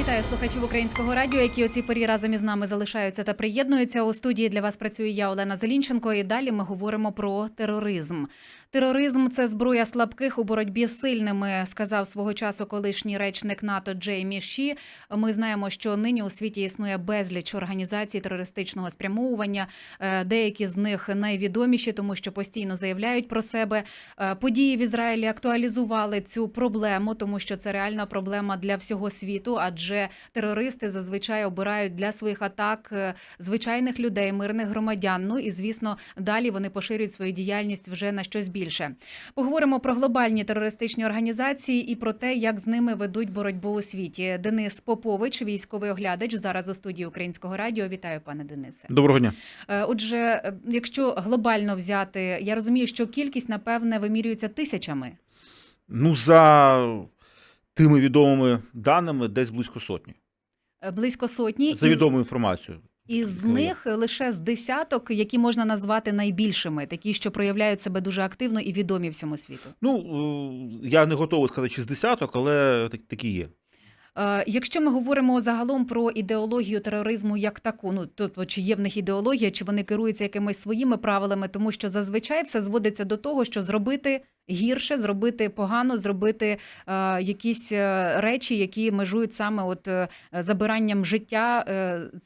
Вітаю слухачів українського радіо, які у цій порі разом із нами залишаються та приєднуються. У студії для вас працює я, Олена Зелінченко. І далі ми говоримо про тероризм. Тероризм це зброя слабких у боротьбі з сильними, сказав свого часу колишній речник НАТО Джеймі Ші. Ми знаємо, що нині у світі існує безліч організацій терористичного спрямовування. Е, Деякі з них найвідоміші, тому що постійно заявляють про себе. Е, Події в Ізраїлі актуалізували цю проблему, тому що це реальна проблема для всього світу, адже терористи зазвичай обирають для своїх атак е, звичайних людей, мирних громадян. Ну і звісно, далі вони поширюють свою діяльність вже на щось більше. Поговоримо про глобальні терористичні організації і про те, як з ними ведуть боротьбу у світі. Денис Попович, військовий оглядач, зараз у студії Українського радіо. Вітаю, пане Денисе. Доброго дня. Е, Отже, е, якщо глобально взяти, я розумію, що кількість напевне вимірюється тисячами. Ну, за тими відомими даними, десь близько сотні. Е, Близько сотні, За і, відомою інформацією. І з є. них лише з десяток, які можна назвати найбільшими, такі, що проявляють себе дуже активно і відомі всьому світу. Ну, е, я не готовий сказати, чи з десяток, але такі є. Е, Якщо ми говоримо загалом про ідеологію тероризму як таку, ну тобто чи є в них ідеологія, чи вони керуються якимись своїми правилами, тому що зазвичай все зводиться до того, що зробити гірше, зробити погано, зробити е, якісь е, речі, які межують саме от е, забиранням життя, е,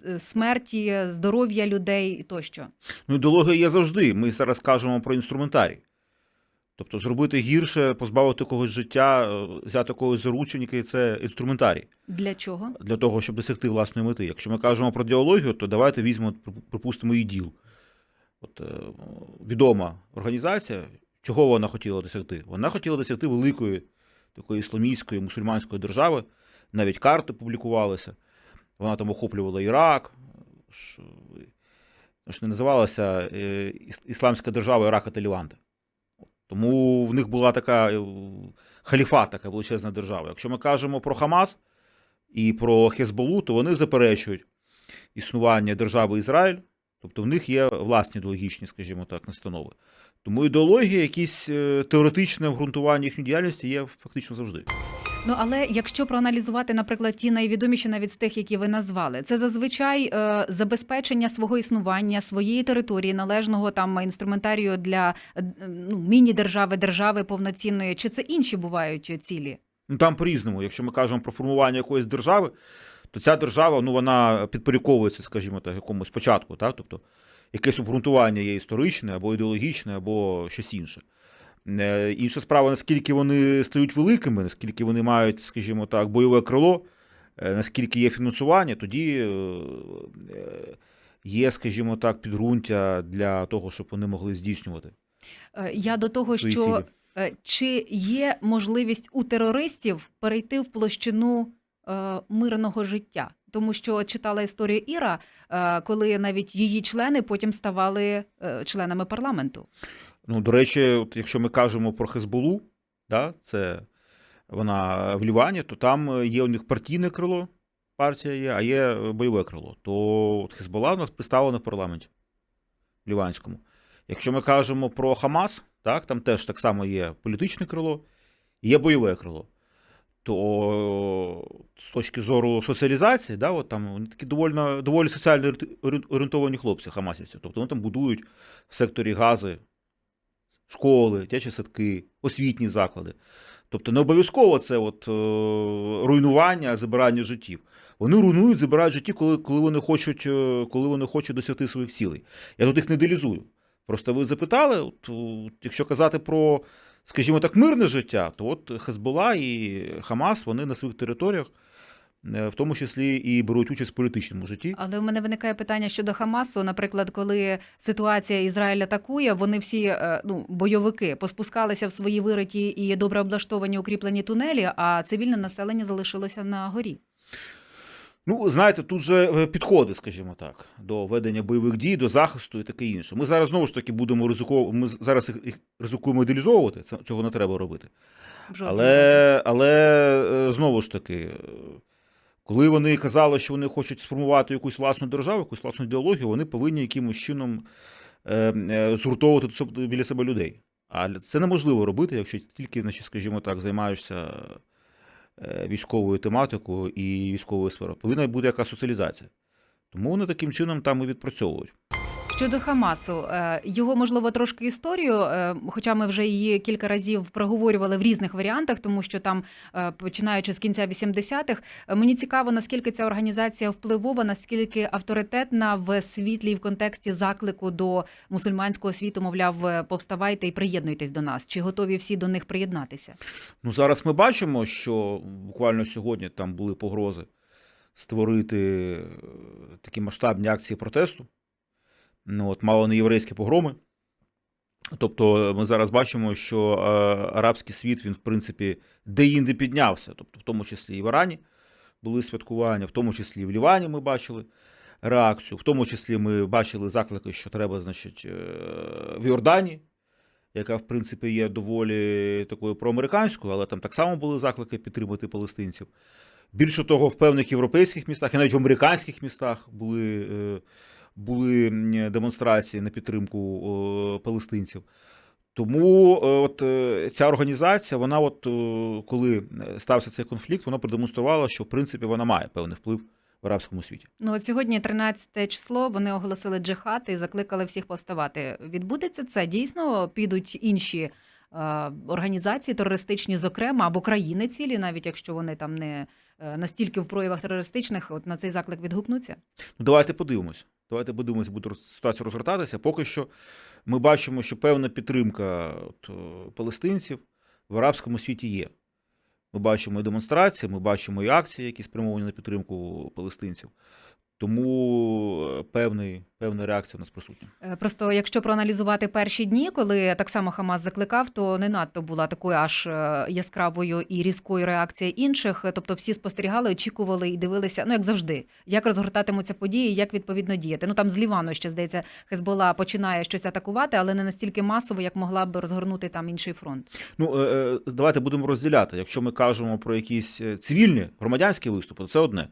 е, смерті, здоров'я людей тощо. Ну, ідеологія є завжди. Ми зараз кажемо про інструментарій. Тобто, зробити гірше, позбавити когось життя, взяти когось заручники це інструментарій Для чого? для того, щоб досягти власної мети. Якщо ми кажемо про ідеологію, то давайте візьмемо, припустимо, іділ. От відома організація, чого вона хотіла досягти? Вона хотіла досягти великої такої ісламістської мусульманської держави. Навіть карти публікувалися. Вона там охоплювала Ірак. Е, не називалася е, Ісламська держава Ірака та Ліванта. Тому в них була така е, халіфат, така величезна держава. Якщо ми кажемо про Хамас і про Хезболу, то вони заперечують існування держави Ізраїль, тобто в них є власні ідеологічні, скажімо так, настанови. Тому ідеологія, якісь е, теоретичне обґрунтування їхньої діяльності є фактично завжди. Ну але якщо проаналізувати, наприклад, ті найвідоміші навіть з тих, які ви назвали, це зазвичай е, забезпечення свого існування, своєї території, належного там інструментарію для е, ну, міні-держави, держави повноцінної, чи це інші бувають цілі? Ну там по-різному. Якщо ми кажемо про формування якоїсь держави, то ця держава ну, вона підпорядковується, скажімо так, якомусь початку. Так? Тобто якесь обґрунтування є історичне або ідеологічне, або щось інше. Е, Інша справа, наскільки вони стають великими, наскільки вони мають, скажімо так, бойове крило, е, наскільки є фінансування, тоді е, є, скажімо так, підґрунтя для того, щоб вони могли здійснювати Я до того, що цілі. чи є можливість у терористів перейти в площину мирного життя? Тому що читала історію Іра, е, коли навіть її члени потім ставали е, членами парламенту. Ну, до речі, от якщо ми кажемо про Хезболу, да, це вона в Лівані, то там є у них партійне крило, партія є, а є бойове крило. То от Хезбола у нас представлена в парламенті ліванському. Якщо ми кажемо про Хамас, так, там теж так само є політичне крило є бойове крило. То з точки зору соціалізації, да, от там вони такі доволі, доволі соціально орієнтовані хлопці, хамасівці. Тобто вони там будують в секторі гази школи, дитячі садки, освітні заклади. Тобто не обов'язково це от, е, руйнування, забирання життів. Вони руйнують, забирають житті, коли, коли, вони хочуть, е, коли вони хочуть досягти своїх цілей. Я тут їх не ідеалізую. Просто ви запитали, от, якщо казати про, скажімо так, мирне життя, то от Хезбола і Хамас вони на своїх територіях, е, в тому числі і беруть участь в політичному житті. Але в мене виникає питання щодо Хамасу. Наприклад, коли ситуація Ізраїль атакує, вони всі е, ну бойовики поспускалися в свої вириті і добре облаштовані укріплені тунелі, а цивільне населення залишилося на горі. Ну, знаєте, тут же е, підходи, скажімо так, до ведення бойових дій, до захисту і таке інше. Ми зараз знову ж таки будемо ризиковувати, ми зараз їх- ризикуємо ідеалізовувати, це- цього не треба робити. Але, але е, знову ж таки, е, коли вони казали, що вони хочуть сформувати якусь власну державу, якусь власну ідеологію, вони повинні якимось чином згуртовувати біля себе людей. А це неможливо робити, якщо тільки, значить, скажімо так, займаєшся військовою тематикою і військовою сферою. Повинна бути якась соціалізація. Тому вони таким чином там і відпрацьовують. Щодо Хамасу, е, його можливо трошки історію, е, хоча ми вже її кілька разів проговорювали в різних варіантах, тому що там, е, починаючи з кінця 80-х, е, мені цікаво, наскільки ця організація впливова, наскільки авторитетна в світлі і в контексті заклику до мусульманського світу, мовляв, повставайте і приєднуйтесь до нас. Чи готові всі до них приєднатися? Ну, зараз ми бачимо, що буквально сьогодні там були погрози створити такі масштабні акції протесту. Ну, от, мало не єврейські погроми. Тобто ми зараз бачимо, що е, арабський світ, він, в принципі, де-інде піднявся. Тобто, в тому числі і в Ірані були святкування, в тому числі і в Лівані ми бачили реакцію, в тому числі ми бачили заклики, що треба, значить, е, в Йордані, яка, в принципі, є доволі такою проамериканською, але там так само були заклики підтримати палестинців. Більше того, в певних європейських містах і навіть в американських містах були, е, були демонстрації на підтримку палестинців. Тому е, от е, ця організація, вона, от е, коли стався цей конфлікт, вона продемонструвала, що в принципі вона має певний вплив в арабському світі. Ну от сьогодні 13 число. Вони оголосили джихад і закликали всіх повставати. Відбудеться це дійсно? Підуть інші е, організації терористичні, зокрема, або країни цілі, навіть якщо вони там не настільки в проявах терористичних, от на цей заклик відгукнуться. Ну, давайте подивимось. Давайте подивимося, буде ситуація розгортатися. Поки що ми бачимо, що певна підтримка от, е, палестинців в арабському світі є. Ми бачимо і демонстрації, ми бачимо і акції, які спрямовані на підтримку палестинців. Тому е, певний, певна реакція в нас присутня. Е, Просто якщо проаналізувати перші дні, коли так само Хамас закликав, то не надто була такою аж е, яскравою і різкою реакція інших. Тобто всі спостерігали, очікували і дивилися, ну як завжди, як розгортатимуться події, як відповідно діяти. Ну там з Лівану ще здається, Хезбола починає щось атакувати, але не настільки масово, як могла б розгорнути там інший фронт. Ну, давайте будемо розділяти. Якщо ми кажемо про якісь цивільні громадянські виступи, то це одне.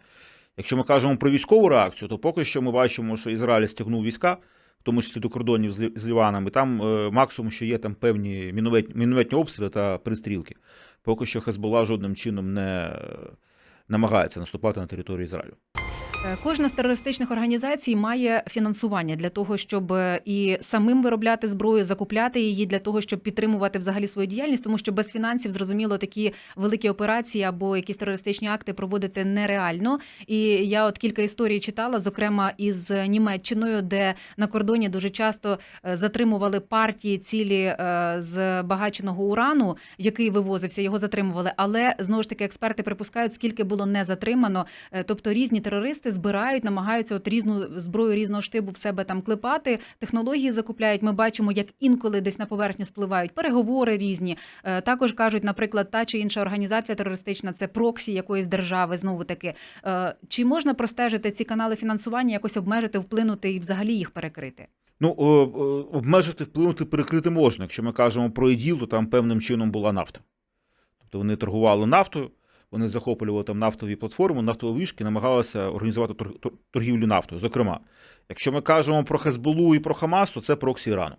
Якщо ми кажемо про військову реакцію, то поки що ми бачимо, що Ізраїль стягнув війська, в тому числі до кордонів з Лі- Ліваном, і там е, максимум, що є там певні мінометні обстріли та пристрілки. Поки що Хезбола жодним чином не е, намагається наступати на територію Ізраїлю. Кожна з терористичних організацій має фінансування для того, щоб е, і самим виробляти зброю, закупляти її для того, щоб підтримувати взагалі свою діяльність, тому що без фінансів зрозуміло такі великі операції або якісь терористичні акти проводити нереально. І я от кілька історій читала, зокрема із Німеччиною, де на кордоні дуже часто е, затримували партії цілі е, з багаченого урану, який вивозився, його затримували. Але знову ж таки експерти припускають, скільки було не затримано. Тобто різні терористи збирають, намагаються от різну зброю різного штибу в себе там клепати, технології закупляють. Ми бачимо, як інколи десь на поверхню спливають переговори різні. Е, Також кажуть, наприклад, та чи інша організація терористична це проксі якоїсь держави. Знову таки, Е, чи можна простежити ці канали фінансування, якось обмежити, вплинути і взагалі їх перекрити? Ну, обмежити, вплинути, перекрити можна. Якщо ми кажемо про іділ, то там певним чином була нафта. Тобто вони торгували нафтою, вони захоплювали там нафтові платформи, нафтові вишки, намагалися організувати тор- тор- торгівлю нафтою. Зокрема, якщо ми кажемо про Хезболу і про Хамас, то це проксі Ірану.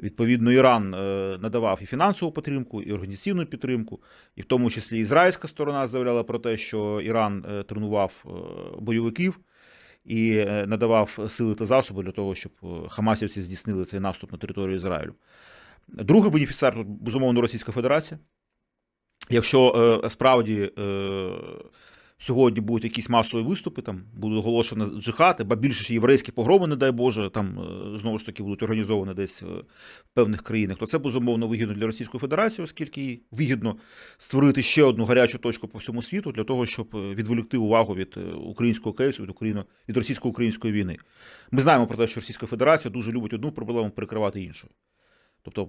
Відповідно, Іран е, надавав і фінансову підтримку, і організаційну підтримку, і в тому числі ізраїльська сторона заявляла про те, що Іран е, тренував е, бойовиків і надавав сили та засоби для того, щоб хамасівці здійснили цей наступ на територію Ізраїлю. Другий бенефіціар тут, безумовно, Російська Федерація. Якщо е, справді е, сьогодні будуть якісь масові виступи, там буде оголошено джихад, ба більше ще єврейські погроми, не дай Боже, там е, знову ж таки будуть організовані десь е, в певних країнах, то це безумовно вигідно для Російської Федерації, оскільки вигідно створити ще одну гарячу точку по всьому світу для того, щоб е, відволікти увагу від е, українського кейсу, від Україно, від російсько-української війни. Ми знаємо про те, що Російська Федерація дуже любить одну проблему перекривати іншою. Тобто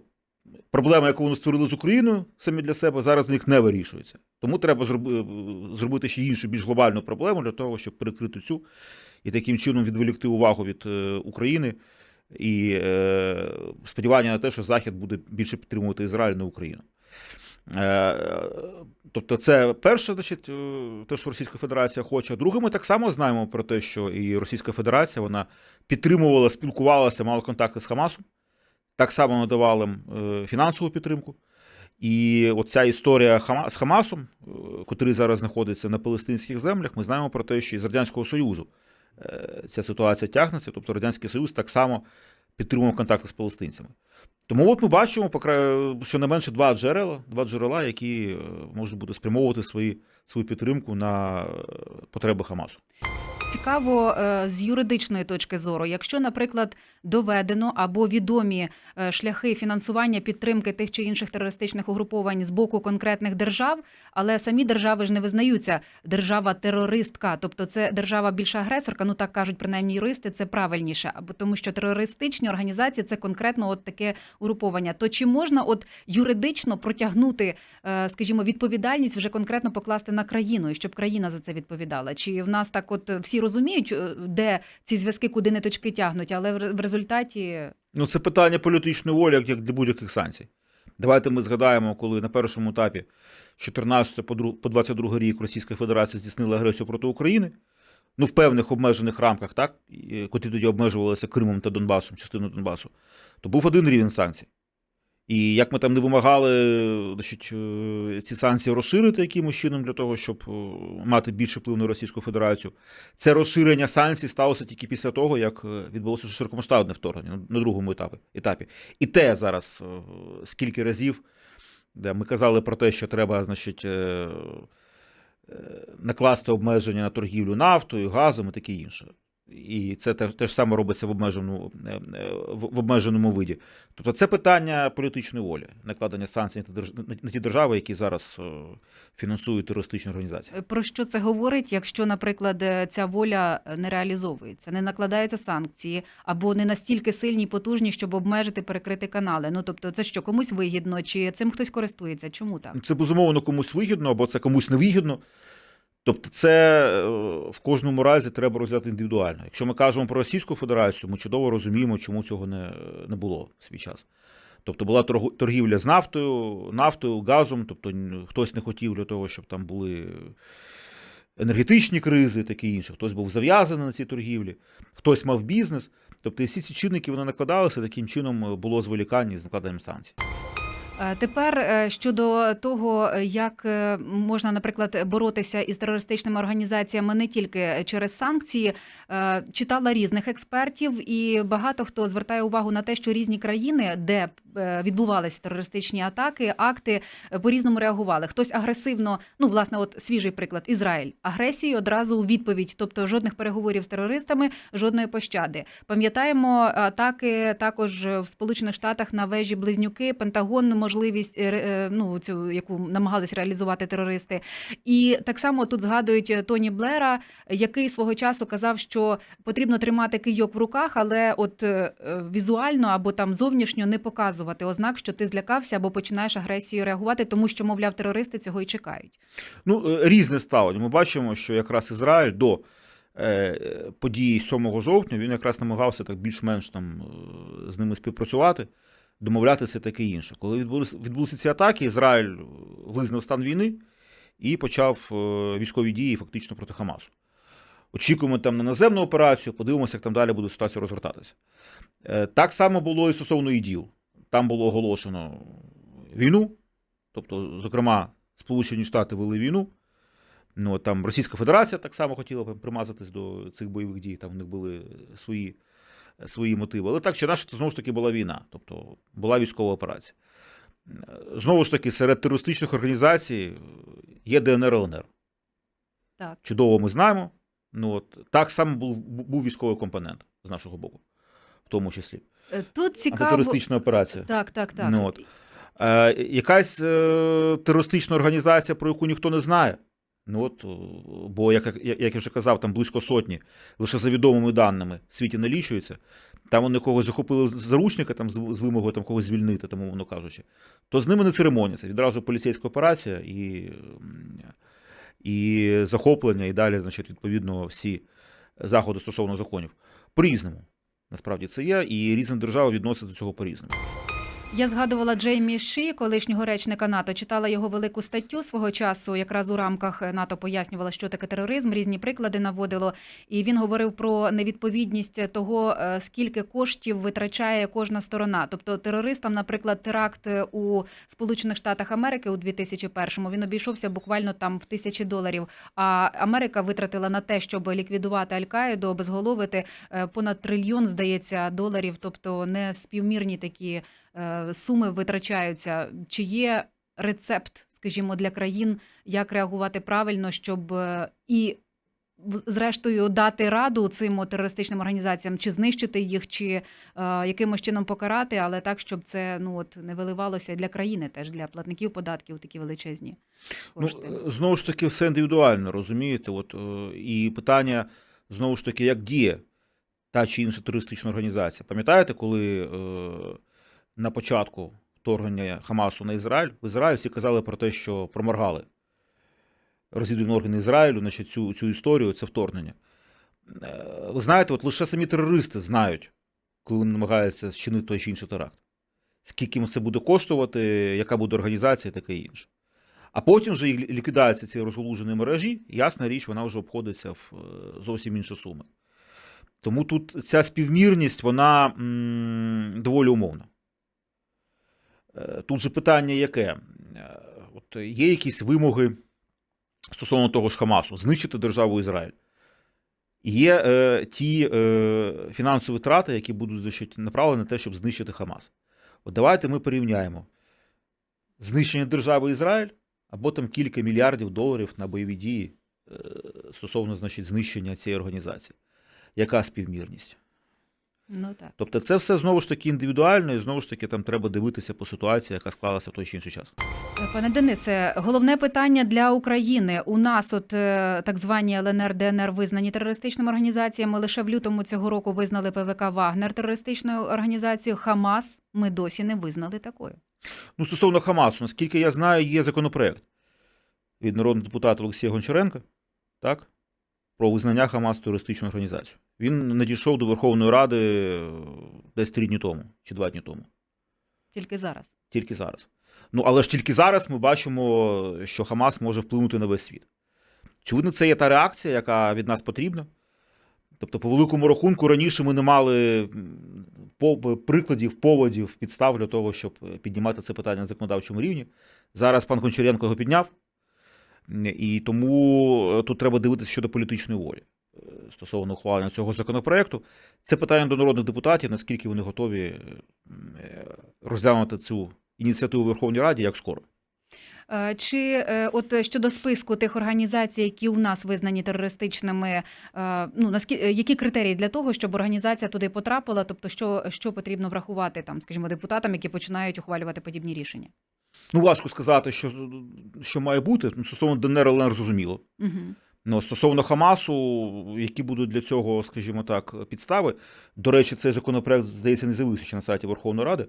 проблема, яку вони створили з Україною самі для себе, зараз з них не вирішується. Тому треба зробити ще іншу, більш глобальну проблему для того, щоб перекрити цю і таким чином відволікти увагу від е, України і е, сподівання на те, що Захід буде більше підтримувати Ізраїль, не Україну. Е, Тобто, це перше, значить, е, те, що Російська Федерація хоче. Друге, ми так само знаємо про те, що і Російська Федерація вона підтримувала, спілкувалася, мала контакти з Хамасом, так само надавала їм е, фінансову підтримку. І оця історія з Хамасом, е, котрий зараз знаходиться на палестинських землях, ми знаємо про те, що із Радянського Союзу е, ця ситуація тягнеться, тобто Радянський Союз так само підтримував контакти з палестинцями. Тому от ми бачимо, покра- щонайменше два джерела, два джерела, які можуть бути спрямовувати свої, свою підтримку на потреби Хамасу. Цікаво е, з юридичної точки зору, якщо, наприклад, доведено або відомі е, шляхи фінансування підтримки тих чи інших терористичних угруповань з боку конкретних держав, але самі держави ж не визнаються держава-терористка, тобто це держава більша агресорка. Ну так кажуть принаймні юристи, це правильніше, або тому, що терористичні організації це конкретно от таке угруповання. То чи можна от юридично протягнути, е, скажімо, відповідальність вже конкретно покласти на країну, і щоб країна за це відповідала? Чи в нас так, от всі розуміють, е, де ці зв'язки, куди ниточки тягнуть, але в результаті Ну, це питання політичної волі, як- для будь-яких санкцій. Давайте ми згадаємо, коли на першому етапі з 14 по дру- по 22 рік Російська Федерація здійснила агресію проти України. Ну, в певних обмежених рамках, так, котрі тоді обмежувалися Кримом та Донбасом, частиною Донбасу, то був один рівень санкцій. І як ми там не вимагали значить, е, ці санкції розширити якимось чином для того, щоб е, мати більше вплив на Російську Федерацію, це розширення санкцій сталося тільки після того, як е, відбулося широкомасштабне вторгнення на другому етапі. етапі. І те зараз скільки разів де ми казали про те, що треба, значить, накласти обмеження на торгівлю нафтою, газом і таке інше. І це те, те ж саме робиться в обмеженому, е, е, в обмеженому виді. Тобто це питання політичної волі, накладення санкцій на ті держ- на- на ті держави, які зараз е, фінансують терористичні організації. Про що це говорить, якщо, наприклад, ця воля не реалізовується, не накладаються санкції або не настільки сильні і потужні, щоб обмежити перекрити канали? Ну тобто, це що комусь вигідно, чи цим хтось користується? Чому так? Це безумовно комусь вигідно, або це комусь невигідно. Тобто, це е, в кожному разі треба розглядати індивідуально. Якщо ми кажемо про Російську Федерацію, ми чудово розуміємо, чому цього не, не було в свій час. Тобто була торгівля з нафтою, нафтою, газом, тобто хтось не хотів для того, щоб там були енергетичні кризи, таке інше. Хтось був зав'язаний на цій торгівлі, хтось мав бізнес. Тобто всі ці чинники вони накладалися, таким чином е, було зволікання з накладанням санкцій. Е, Тепер е, щодо того, як е, можна, наприклад, боротися із терористичними організаціями не тільки через санкції, читала різних експертів, і багато хто звертає увагу на те, що різні країни, де відбувалися терористичні атаки, акти е, по-різному реагували. Хтось агресивно, ну власне, от свіжий приклад Ізраїль, агресію одразу у відповідь, тобто жодних переговорів з терористами, жодної пощади. Пам'ятаємо атаки також в Сполучених Штатах на вежі Близнюки, Пентагон, можливість е, е, ну цю яку намагались реалізувати терористи. І так само тут згадують е, Тоні Блера, який свого часу казав, що потрібно тримати кийок в руках, але от візуально або там зовнішньо не показувати ознак, що ти злякався або починаєш агресією реагувати, тому що, мовляв, терористи цього і чекають. Ну, різне ставлення. Ми бачимо, що якраз Ізраїль до події 7 жовтня він якраз намагався так більш-менш там з ними співпрацювати, домовлятися таке інше. Коли відбулися, ці атаки, Ізраїль визнав стан війни і почав е, військові дії фактично проти Хамасу. Очікуємо там на наземну операцію, подивимося, як там далі буде ситуація розгортатися. Е, Так само було і стосовно іділ. Там було оголошено війну, тобто, зокрема, Сполучені Штати вели війну. Ну, там Російська Федерація так само хотіла примазатись до цих бойових дій, там в них були свої, свої мотиви. Але так чи інакше, це знову ж таки була війна, тобто була військова операція. Знову ж таки, серед терористичних організацій є ДНР ЛНР. Так. Чудово ми знаємо. Ну, от, так само був, був військовий компонент з нашого боку, в тому числі. Е, Тут цікаво. Антитерористична операція. Так, так, так. Ну, от. Е, якась е, терористична організація, про яку ніхто не знає. Ну от, бо, як, як я вже казав, там близько сотні, лише за відомими даними в світі налічується. Там вони когось захопили заручника там, з, вимогою там, когось звільнити, тому воно кажучи. То з ними не церемоняться. Відразу поліцейська операція і, і захоплення, і далі, значить, відповідно, всі заходи стосовно законів. По-різному. Насправді це є, і різні держави відносяться до цього по-різному. Я згадувала Джеймі Ші, колишнього речника НАТО. Читала його велику статтю свого часу. Якраз у рамках НАТО пояснювала, що таке тероризм. Різні приклади наводило. І він говорив про невідповідність того, е, скільки коштів витрачає кожна сторона. Тобто терористам, наприклад, теракт у Сполучених Штатах Америки у 2001-му, він обійшовся буквально там в тисячі доларів. А Америка витратила на те, щоб ліквідувати Аль-Каїду, обезголовити е, понад трильйон, здається, доларів. Тобто не співмірні такі суми витрачаються. Чи є рецепт, скажімо, для країн, як реагувати правильно, щоб е, і зрештою дати раду цим терористичним організаціям, чи знищити їх, чи е, якимось чином покарати, але так, щоб це ну от не виливалося для країни, теж для платників податків такі величезні кошти. Ну, е, знову ж таки, все індивідуально, розумієте? От, е, і питання, знову ж таки, як діє та чи інша терористична організація. Пам'ятаєте, коли е, на початку вторгнення Хамасу на Ізраїль, в Ізраїль всі казали про те, що проморгали розвідувальні органи Ізраїлю, значить, цю, цю історію, це вторгнення. Е, Ви знаєте, от лише самі терористи знають, коли вони намагаються зчинити той чи інший теракт. Скільки їм це буде коштувати, яка буде організація таке інше. А потім вже ліквідація цієї розголуженої мережі, ясна річ, вона вже обходиться в е, зовсім інші суми. Тому тут ця співмірність, вона м, доволі умовна. Е, Тут же питання яке? Е, От є якісь вимоги стосовно того ж Хамасу знищити державу Ізраїль. Є е, ті е, фінансові трати, які будуть направлені на те, щоб знищити Хамас. От давайте ми порівняємо знищення держави Ізраїль або там кілька мільярдів доларів на бойові дії е, стосовно значить, знищення цієї організації. Яка співмірність? Ну так. Тобто це все знову ж таки індивідуально, і знову ж таки там треба дивитися по ситуації, яка склалася в той чи інший час. Пане Денисе, головне питання для України. У нас, от е, так звані ЛНР, ДНР визнані терористичними організаціями. Лише в лютому цього року визнали ПВК Вагнер терористичною організацією. Хамас ми досі не визнали такою. Ну, стосовно Хамасу, наскільки я знаю, є законопроект від народного депутата Олексія Гончаренка, так? Про визнання Хамас терористичною організацією. Він надійшов до Верховної Ради е, десь три дні тому чи два дні тому. Тільки зараз. Тільки зараз. Ну, але ж тільки зараз ми бачимо, що Хамас може вплинути на весь світ. Очевидно, це є та реакція, яка від нас потрібна. Тобто, по великому рахунку, раніше ми не мали прикладів, поводів, підстав для того, щоб піднімати це питання на законодавчому рівні. Зараз пан Гончаренко його підняв, і тому е, тут треба дивитися щодо політичної волі е, стосовно ухвалення цього законопроекту. Це питання до народних депутатів, наскільки вони готові е, розглянути цю ініціативу у Верховній Раді як скоро. Чи от щодо списку тих організацій, які у нас визнані терористичними, ну наскільки які критерії для того, щоб організація туди потрапила? Тобто, що, що потрібно врахувати там, скажімо, депутатам, які починають ухвалювати подібні рішення? Ну, важко сказати, що, що має бути. Ну, стосовно ДНР, ЛНР зрозуміло. Угу. Ну, стосовно Хамасу, які будуть для цього, скажімо так, підстави. До речі, цей законопроект, здається, не з'явився ще на сайті Верховної Ради.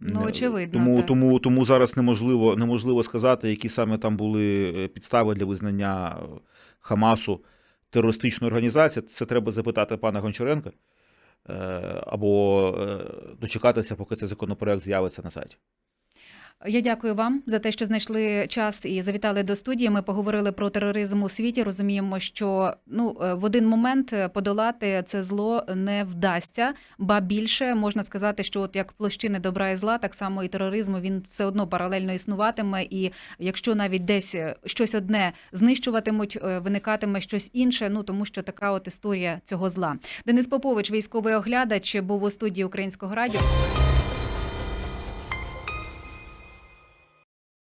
Ну, Е, очевидно, Тому, так. тому, тому зараз неможливо, неможливо сказати, які саме там були е, підстави для визнання е, Хамасу терористичною організацією. Це треба запитати пана Гончаренка або дочекатися, поки цей законопроект з'явиться на сайті. Я дякую вам за те, що знайшли час і завітали до студії. Ми поговорили про тероризм у світі. Розуміємо, що ну е, в один момент подолати це зло не вдасться, ба більше можна сказати, що от як площини добра і зла, так само і тероризм він все одно паралельно існуватиме. І якщо навіть десь е, щось одне знищуватимуть, е, виникатиме щось інше. Ну тому що така от історія цього зла. Денис Попович, військовий оглядач, був у студії Українського радіо.